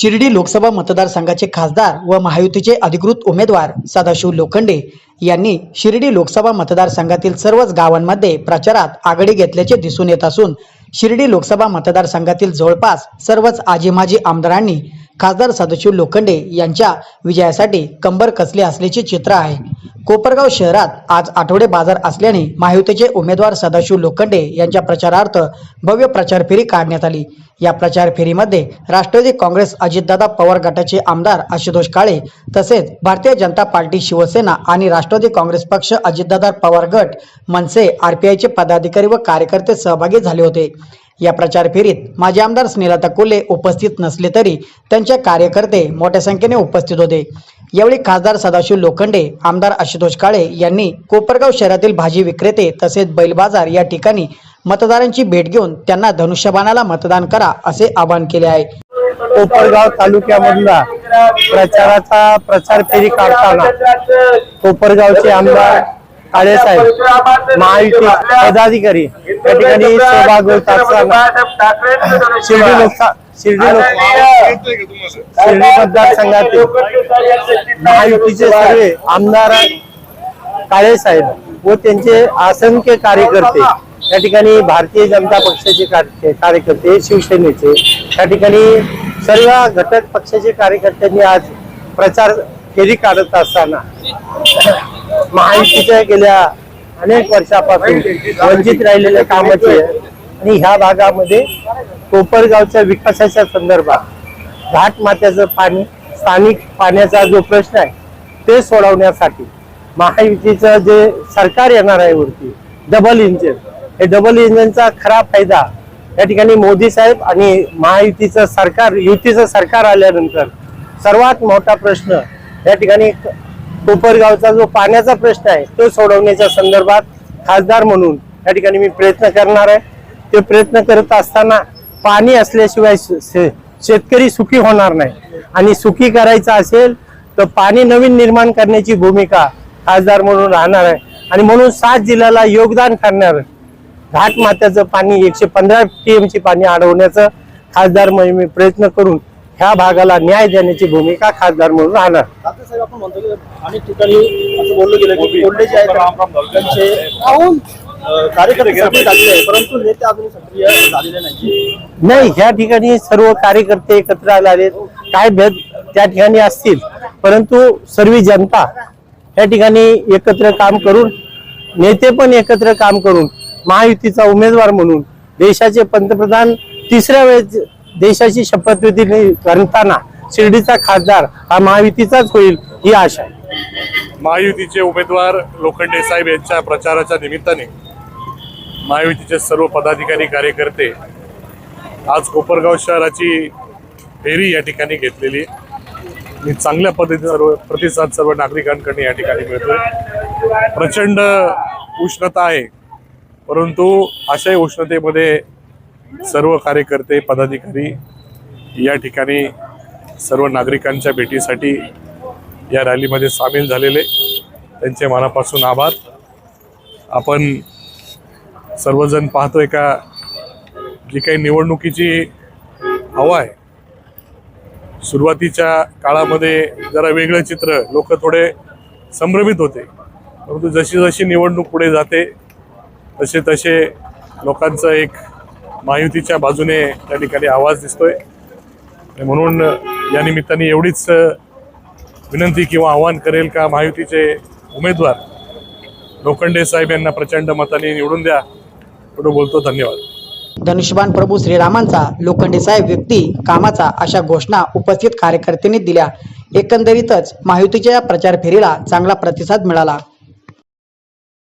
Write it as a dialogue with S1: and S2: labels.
S1: शिर्डी लोकसभा मतदारसंघाचे खासदार व महायुतीचे अधिकृत उमेदवार सदाशिव लोखंडे यांनी शिर्डी लोकसभा मतदारसंघातील सर्वच गावांमध्ये प्रचारात आघाडी घेतल्याचे दिसून येत असून शिर्डी लोकसभा मतदारसंघातील जवळपास सर्वच आजी माजी आमदारांनी खासदार सदाशिव लोखंडे यांच्या विजयासाठी कंबर कसले असल्याचे चित्र आहे. कोपरगाव शहरात आज आठवडे बाजार असल्याने महायुतीचे उमेदवार सदाशिव लोखंडे यांच्या प्रचारार्थ भव्य प्रचार फेरी काढण्यात आली. या प्रचार फेरीमध्ये राष्ट्रवादी काँग्रेस अजितदादा पवार गटाचे आमदार आशुतोष काळे तसेच भारतीय जनता पार्टी शिवसेना आणि राष्ट्रवादी काँग्रेस पक्ष अजितदादा पवार गट मनसे आरपीआयचे पदाधिकारी व कार्यकर्ते सहभागी झाले होते. या प्रचार फेरीत माजी आमदार स्नेहलता कोल्हे उपस्थित नसले तरी त्यांचे कार्यकर्ते मोठ्या संख्येने उपस्थित होते. यावेळी खासदार सदाशिव लोखंडे आमदार आशुतोष काळे यांनी कोपरगाव शहरातील भाजी विक्रेते तसेच बैल बाजार या ठिकाणी मतदारांची भेट घेऊन त्यांना धनुष्यबाणाला मतदान करा असे आवाहन केले आहे.
S2: कोपरगाव तालुक्यामधला प्रचाराचा प्रचार फेरी काढताना कोपरगावचे आमदार काळेसाहेब महायुती पदाधिकारी या ठिकाणी सहभाग होत असताना शिर्डी लोकसा शिर्डी लोक शिर्डी मतदारसंघातील महायुतीचे सर्व आमदार काळेसाहेब व त्यांचे असंख्य कार्यकर्ते या ठिकाणी भारतीय जनता पक्षाचे कार्य- कार्यकर्ते शिवसेनेचे त्या ठिकाणी सर्व घटक पक्षाचे कार्यकर्त्यांनी आज प्रचार फेरी काढत असताना महायुतीच्या गेल्या अनेक वर्षापासून वंचित राहिलेल्या कामाचे आणि ह्या भागामध्ये कोपरगावच्या विकासाच्या संदर्भात घाट मात्याचं पाणी स्थानिक पाण्याचा जो प्रश्न आहे ते सोडवण्यासाठी महायुतीचं जे सरकार येणार आहे वरती डबल इंजिन हे डबल इंजनचा खरा फायदा या ठिकाणी मोदी साहेब आणि महायुतीचं सरकार युतीचं सरकार आल्यानंतर सर्वात मोठा प्रश्न या ठिकाणी कोपरगावचा जो पाण्याचा प्रश्न आहे तो सोडवण्याच्या संदर्भात खासदार म्हणून या ठिकाणी मी प्रयत्न करणार आहे. ते प्रयत्न करत असताना पाणी असल्याशिवाय श- शे- शेतकरी सुखी होणार नाही. आणि सुखी करायचं असेल तर पाणी नवीन निर्माण करण्याची भूमिका खासदार म्हणून राहणार आहे. आणि म्हणून सात जिल्ह्याला योगदान करणार घाट मात्याचं पाणी एकशे पंधरा टीएमची पाणी अडवण्याचं खासदार म्हणून मी प्रयत्न करून ह्या भागाला न्याय देण्याची भूमिका खासदार म्हणून राहणार.
S3: आता साहेब आपण म्हणतो की अनेक ठिकाणी असं बोललं गेलं की कोल्हे जे आहेत त्यांचे अं, कार्यकर्ते सक्रिय झालेले आहे परंतु नेते अजून सक्रिय झालेले नाही
S2: नाही ह्या ठिकाणी सर्व कार्यकर्ते एकत्र आले काय भेद त्या ठिकाणी असतील परंतु सर्व जनता या ठिकाणी एकत्र काम करून नेते पण एकत्र काम करून महायुतीचा उमेदवार म्हणून देशाचे पंतप्रधान तिसऱ्या वेळेस देशाची शपथविधी करताना शिर्डीचा खासदार हा महायुतीचाच होईल ही आशा आहे.
S4: महायुतीचे उमेदवार लोखंडे साहेब यांच्या प्रचाराच्या निमित्ताने महायुतीचे सर्व पदाधिकारी कार्यकर्ते आज कोपरगाव शहराची फेरी या ठिकाणी घेतलेली मी चांगल्या पद्धतीने सर्व प्रतिसाद सर्व नागरिकांकडे या ठिकाणी मिळतोय. प्रचंड उष्णता आहे. परंतु अशाही उष्णतेमध्ये सर्व कार्यकर्ते पदाधिकारी या ठिकाणी सर्व नागरिकांच्या भेटीसाठी या रॅलीमध्ये सामील झालेले. त्यांचे मनापासून आभार. आपण सर्वजण पाहतोय का जी काही निवडणुकीची हवा आहे सुरुवातीच्या काळामध्ये जरा वेगळं चित्र लोक थोडे संभ्रमित होते. परंतु जशी जशी निवडणूक पुढे जाते तसे तसे लोकांचं एक महायुतीच्या बाजूने त्या ठिकाणी आवाज दिसतोय. म्हणून या निमित्ताने एवढीच विनंती किंवा आव्हान करेल का महायुतीचे उमेदवार लोखंडे साहेब यांना प्रचंड मताने निवडून द्या. एवढं बोलतो धन्यवाद.
S1: धनुष्यबाण प्रभू श्रीरामांचा लोखंडे साहेब व्यक्ती कामाचा अशा घोषणा उपस्थित कार्यकर्त्यांनी दिल्या. एकंदरीतच महायुतीच्या या प्रचार फेरीला चांगला प्रतिसाद मिळाला.